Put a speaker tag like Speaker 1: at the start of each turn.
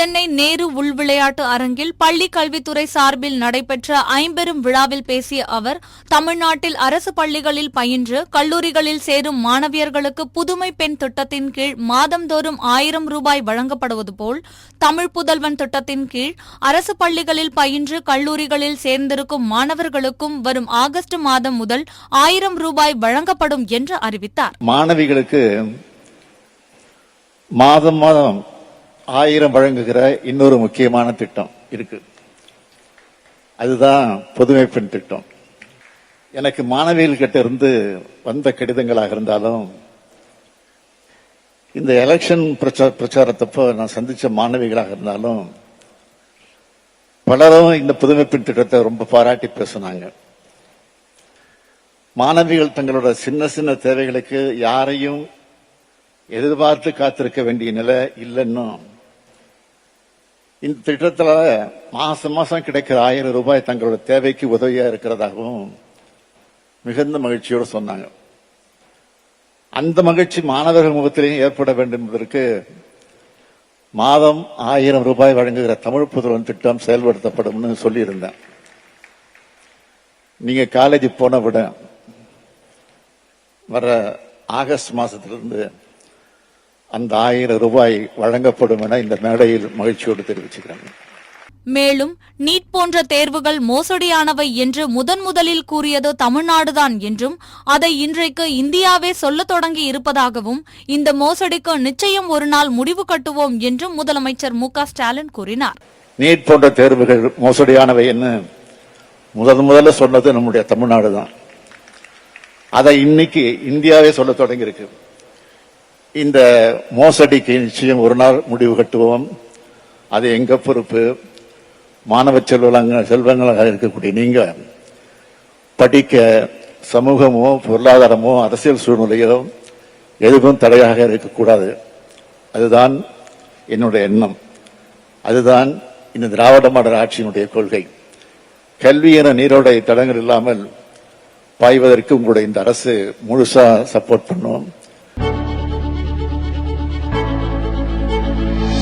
Speaker 1: சென்னை நேரு உள் விளையாட்டு அரங்கில் பள்ளி கல்வித்துறை சார்பில் நடைபெற்ற ஐம்பெரும் விழாவில் பேசிய அவர் தமிழ்நாட்டில் அரசு பள்ளிகளில் பயின்று கல்லூரிகளில் சேரும் மாணவியர்களுக்கு புதுமை பெண் திட்டத்தின் கீழ் மாதந்தோறும் ஆயிரம் ரூபாய் வழங்கப்படுவது போல் தமிழ் புதல்வன் திட்டத்தின் கீழ் அரசு பள்ளிகளில் பயின்று கல்லூரிகளில் சேர்ந்திருக்கும் மாணவர்களுக்கும் வரும் ஆகஸ்ட் மாதம் முதல் ஆயிரம் ரூபாய் வழங்கப்படும் என்று அறிவித்தார்.
Speaker 2: மாணவிகளுக்கு மாதம் மாதம் ஆயிரம் வழங்குகிற இன்னொரு முக்கியமான திட்டம் இருக்கு. அதுதான் புதுமை பெண் திட்டம். எனக்கு மாணவியர்கிட்ட இருந்து வந்த கடிதங்களாக இருந்தாலும் இந்த எலெக்ஷன் பிரச்சார பிரச்சாரத்தப்போ நான் சந்திச்ச மாணவிகளாக இருந்தாலும் பலரும் இந்த புதுமை பெண் திட்டத்தை ரொம்ப பாராட்டி பேசினாங்க. மாணவிகள் தங்களோட சின்ன சின்ன தேவைகளுக்கு யாரையும் எதிர்பார்த்து காத்திருக்க வேண்டிய நிலை இல்லைன்னு இந்த திட்டத்தில் மாசம் மாசம் கிடைக்கிற ஆயிரம் ரூபாய் தங்களோட தேவைக்கு உதவியா இருக்கிறதாகவும் மிகுந்த மகிழ்ச்சியோடு சொன்னாங்க. அந்த மகிழ்ச்சி மாணவர்கள் முகத்திலேயும் ஏற்பட வேண்டும் என்பதற்கு மாதம் ஆயிரம் ரூபாய் வழங்குகிற தமிழ் புதல்வன் திட்டம் செயல்படுத்தப்படும்னு சொல்லியிருந்தேன். நீங்க காலேஜ் போன விட வர ஆகஸ்ட் மாசத்திலிருந்து அந்த ஆயிரம் ரூபாய் வழங்கப்படும் என இந்த மேடையில் மகிழ்ச்சியோடு தெரிவிச்சுக்கிறேன்
Speaker 1: மேலும் நீட் போன்ற தேர்வுகள் மோசடியானவை என்று முதன் முதலில் கூறியது தமிழ்நாடுதான் என்றும் அதை இன்றைக்கு இந்தியாவே சொல்லத் தொடங்கி இருப்பதாகவும் இந்த மோசடிக்கு நிச்சயம் ஒரு நாள் முடிவு கட்டுவோம் என்றும் முதலமைச்சர் மு ஸ்டாலின் கூறினார்.
Speaker 2: நீட் போன்ற தேர்வுகள் மோசடியானவை என்று முதல் முதல்ல சொன்னது நம்முடைய தமிழ்நாடு தான் அதை இன்னைக்கு இந்தியாவே சொல்ல தொடங்கி இருக்கு இந்த மோசடிக்கு நிச்சயம் ஒரு நாள் முடிவு கட்டுவோம். அது எங்க பொறுப்பு? மாணவ செல்வங்க செல்வங்களாக இருக்கக்கூடிய நீங்க படிக்க சமூகமோ பொருளாதாரமோ அரசியல் சூழ்நிலையோ எதுவும் தடையாக இருக்கக்கூடாது. அதுதான் என்னுடைய எண்ணம். அதுதான் இந்த திராவிட மாடல் ஆட்சியினுடைய கொள்கை. கல்வி என நீரோடை தடங்கள் இல்லாமல் பாய்வதற்கு உங்களுடைய இந்த அரசு முழுசா சப்போர்ட் பண்ணும். Thank you.